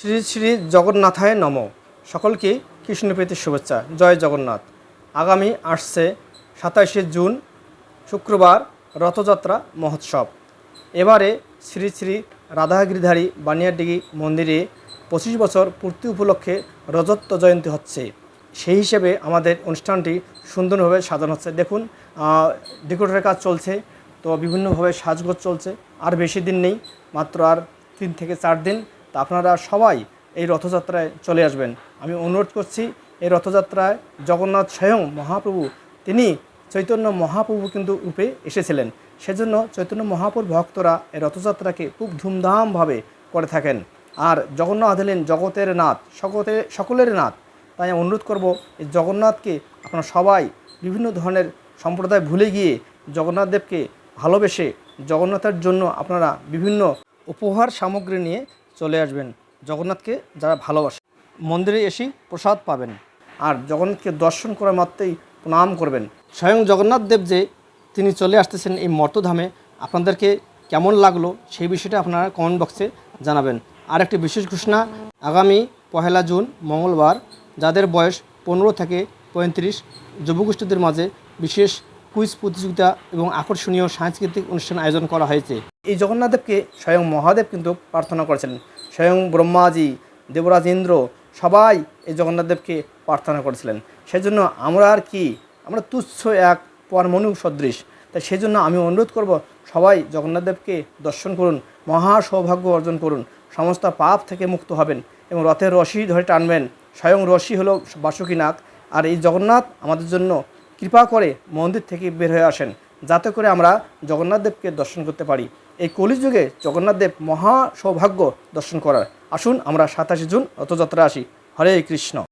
শ্রী শ্রী জগন্নাথায় নম। সকলকে কৃষ্ণপ্রীতির শুভেচ্ছা। জয় জগন্নাথ। আগামী আসছে সাতাশে জুন, শুক্রবার রথযাত্রা মহোৎসব। এবারে শ্রী শ্রী রাধাগিরিধারী বানিয়াডিগি মন্দিরে পঁচিশ বছর পূর্তি উপলক্ষে রজত্ব জয়ন্তী হচ্ছে। সেই হিসেবে আমাদের অনুষ্ঠানটি সুন্দরভাবে সাজানো হচ্ছে। দেখুন ডেকোরেটের কাজ চলছে, তো বিভিন্নভাবে সাজগোজ চলছে। আর বেশি দিন নেই, মাত্র আর তিন থেকে চার দিন। তা আপনারা সবাই এই রথযাত্রায় চলে আসবেন। আমি অনুরোধ করছি, এই রথযাত্রায় জগন্নাথ স্বয়ং মহাপ্রভু, তিনি চৈতন্য মহাপ্রভু কিন্তু রূপে এসেছিলেন। সেজন্য চৈতন্য মহাপ্রভুর ভক্তরা এই রথযাত্রাকে খুব ধুমধামভাবে করে থাকেন। আর জগন্নাথ হলেন জগতের নাথ, সকতে, সকলের নাথ। তাই আমি অনুরোধ করব, এই জগন্নাথকে আপনারা সবাই বিভিন্ন ধরনের সম্প্রদায় ভুলে গিয়ে জগন্নাথ দেবকে ভালোবেসে জগন্নাথের জন্য আপনারা বিভিন্ন উপহার সামগ্রী নিয়ে চলে আসবেন জগন্নাথকে যারা ভালোবাসে। মন্দিরে এসেই প্রসাদ পাবেন আর জগন্নাথকে দর্শন করা মাত্রেই প্রণাম করবেন। স্বয়ং জগন্নাথ দেব যে তিনি চলে আসতেছেন এই মর্তধামে, আপনাদেরকে কেমন লাগল সেই বিষয়টা আপনারা কমেন্ট বক্সে জানাবেন। আর একটি বিশেষ ঘোষণা, আগামী পহেলা জুন, মঙ্গলবার, যাদের বয়স পনেরো থেকে পঁয়ত্রিশ, যুবগোষ্ঠীদের মাঝে বিশেষ কুইজ প্রতিযোগিতা এবং আকর্ষণীয় সাংস্কৃতিক অনুষ্ঠান আয়োজন করা হয়েছে। এই জগন্নাথদেবকে স্বয়ং মহাদেব কিন্তু প্রার্থনা করেছিলেন স্বয়ং ব্রহ্মাজি, দেবরাজ ইন্দ্র সবাই এই জগন্নাথদেবকে প্রার্থনা করেছিলেন। সেজন্য আমরা আর কি, আমরা তুচ্ছ এক পরমণু সদৃশ। তাই সেজন্য আমি অনুরোধ করব, সবাই জগন্নাথদেবকে দর্শন করুন মহা সৌভাগ্য অর্জন করুন, সমস্ত পাপ থেকে মুক্ত হবেন এবং রথের রশি ধরে টানবেন। স্বয়ং রশি হলো বাসুকীনাথ। আর এই জগন্নাথ আমাদের জন্য কৃপা করে মন্দির থেকে বের হয়ে আসেন, যাতে করে আমরা জগন্নাথদেবকে দর্শন করতে পারি। এই কলিযুগে জগন্নাথদেব মহা সৌভাগ্য দর্শন করার। আসুন আমরা সাতাশে জুন রথযাত্রা আসি। হরে কৃষ্ণ।